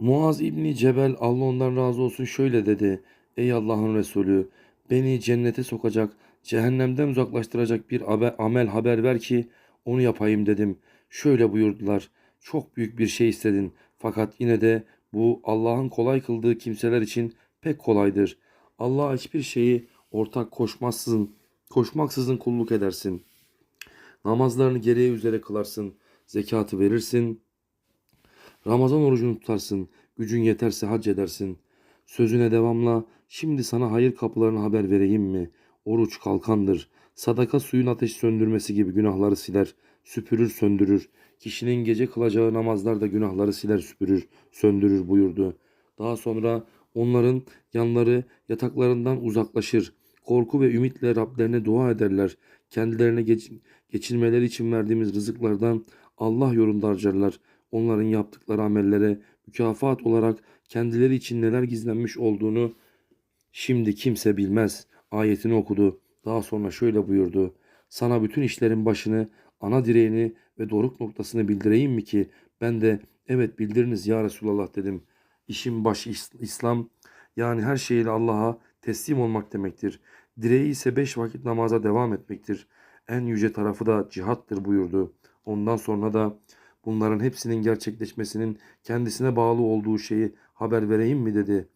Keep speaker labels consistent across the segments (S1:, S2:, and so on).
S1: Muaz İbni Cebel Allah ondan razı olsun şöyle dedi. Ey Allah'ın Resulü beni cennete sokacak, cehennemden uzaklaştıracak bir amel haber ver ki onu yapayım dedim. Şöyle buyurdular. Çok büyük bir şey istedin fakat yine de bu Allah'ın kolay kıldığı kimseler için pek kolaydır. Allah'a hiçbir şeyi ortak koşmazsın, koşmaksızın kulluk edersin. Namazlarını gereği üzere kılarsın, zekatı verirsin, Ramazan orucunu tutarsın, gücün yeterse hac edersin. Sözüne devamla, şimdi sana hayır kapılarını haber vereyim mi? Oruç kalkandır. Sadaka suyun ateşi söndürmesi gibi günahları siler, süpürür söndürür. Kişinin gece kılacağı namazlar da günahları siler süpürür, söndürür buyurdu. Daha sonra onların yanları yataklarından uzaklaşır. Korku ve ümitle Rablerine dua ederler. Kendilerine geç- geçirmeleri için verdiğimiz rızıklardan Allah yolunda harcarlar onların yaptıkları amellere mükafat olarak kendileri için neler gizlenmiş olduğunu şimdi kimse bilmez. Ayetini okudu. Daha sonra şöyle buyurdu. Sana bütün işlerin başını, ana direğini ve doruk noktasını bildireyim mi ki ben de evet bildiriniz ya Resulallah dedim. İşin başı İs- İslam yani her şeyiyle Allah'a teslim olmak demektir. Direği ise beş vakit namaza devam etmektir. En yüce tarafı da cihattır buyurdu. Ondan sonra da Bunların hepsinin gerçekleşmesinin kendisine bağlı olduğu şeyi haber vereyim mi dedi.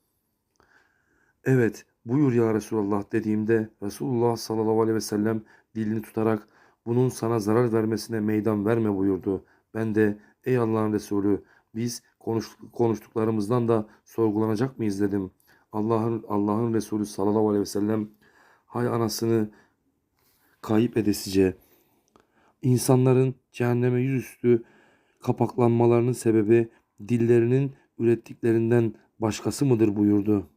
S1: Evet buyur ya Resulallah dediğimde Resulullah sallallahu aleyhi ve sellem dilini tutarak bunun sana zarar vermesine meydan verme buyurdu. Ben de ey Allah'ın Resulü biz konuş, konuştuklarımızdan da sorgulanacak mıyız dedim. Allah'ın Allah'ın Resulü sallallahu aleyhi ve sellem hay anasını kayıp edesice insanların cehenneme yüzüstü kapaklanmalarının sebebi dillerinin ürettiklerinden başkası mıdır buyurdu.